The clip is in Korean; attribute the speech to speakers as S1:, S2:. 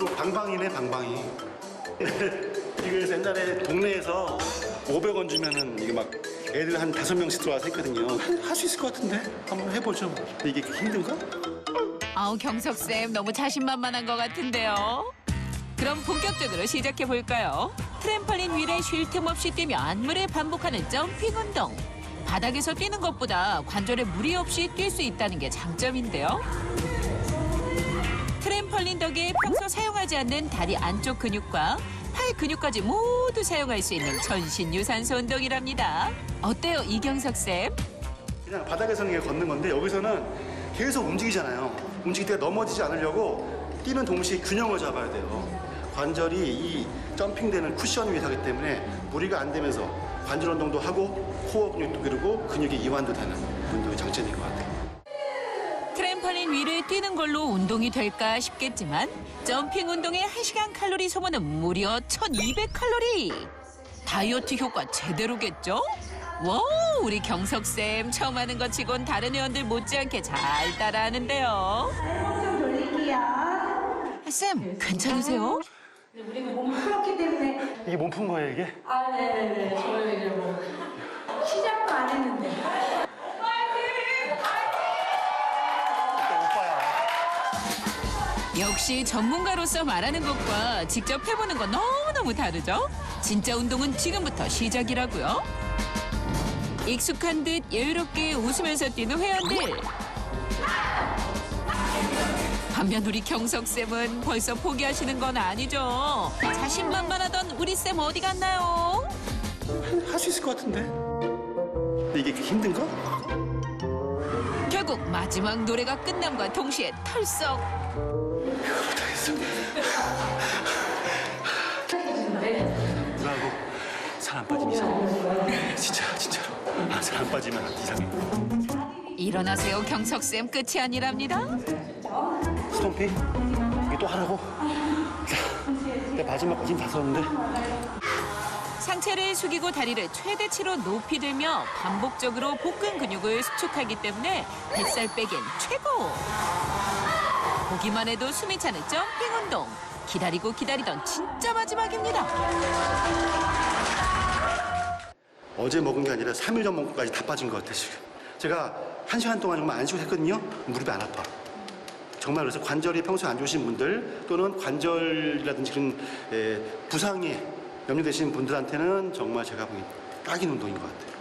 S1: 이거 방방이네 방방이. 이거 옛날에 동네에서 500원 주면은 이게 막 애들 한 다섯 명씩 들어와서 했거든요. 할 수 있을 것 같은데 한번 해보죠. 이게 힘든가?
S2: 아우 경석쌤 너무 자신만만한 것 같은데요. 그럼 본격적으로 시작해 볼까요? 트램펄린 위를 쉴 틈 없이 뛰며 안무를 반복하는 점핑 운동. 바닥에서 뛰는 것보다 관절에 무리 없이 뛸 수 있다는 게 장점인데요. 트램펄린 덕에 평소 사용하지 않는 다리 안쪽 근육과 팔 근육까지 모두 사용할 수 있는 전신 유산소 운동이랍니다. 어때요, 이경석 쌤?
S1: 그냥 바닥에서는 걷는 건데 여기서는 계속 움직이잖아요. 움직일 때 넘어지지 않으려고 뛰는 동시에 균형을 잡아야 돼요. 관절이 이 점핑되는 쿠션 위에 서기 때문에 무리가 안 되면서 관절 운동도 하고 코어 근육도 기르고 근육이 이완도 되는 운동이 장점인 것 같아요.
S2: 트램펄린 위를 뛰는 걸로 운동이 될까 싶겠지만 점핑 운동의 1시간 칼로리 소모는 무려 1200칼로리. 다이어트 효과 제대로겠죠? 와, 우리 경석쌤 처음 하는 것 치곤 다른 회원들 못지않게 잘 따라하는데요.
S3: 좀 돌릴게요.
S2: 아, 쌤, 괜찮으세요?
S3: 우리 몸 풀었기 때문에.
S1: 이게 몸 푼 거예요, 이게?
S3: 아, 네네네. 저는 이제 뭐. 시작도 안 했는데.
S1: 오빠야.
S2: 역시 전문가로서 말하는 것과 직접 해보는 건 너무너무 다르죠? 진짜 운동은 지금부터 시작이라고요. 익숙한 듯 여유롭게 웃으면서 뛰는 회원들. 반면 우리 경석쌤은 벌써 포기하시는 건 아니죠. 자신만만하던 우리 쌤 어디 갔나요?
S1: 할 수 있을 것 같은데. 근데 이게 힘든가?
S2: 마지막 노래가 끝남과 동시에 털썩.
S1: 누나하고 살 안 빠지면 이상해. 진짜, 진짜로. 아, 살 안 빠지면 이상해.
S2: 일어나세요 경석 쌤 끝이 아니랍니다.
S1: 스톰피? 이게 또 하라고? 자, 내 마지막까지 다 썼는데.
S2: 상체를 숙이고 다리를 최대치로 높이 들며 반복적으로 복근 근육을 수축하기 때문에 뱃살 빼기엔 최고. 보기만 해도 숨이 차는 점핑 운동. 기다리고 기다리던 진짜 마지막입니다.
S1: 어제 먹은 게 아니라 3일 전 먹은 것까지 다 빠진 것 같아, 지금. 제가 한시간 동안 정말 안식을 했거든요. 무릎이 안 아파. 정말 그래서 관절이 평소에 안 좋으신 분들 또는 관절이라든지 그런 에, 부상에 염려되시는 분들한테는 정말 제가 보기엔 딱인 운동인 것 같아요.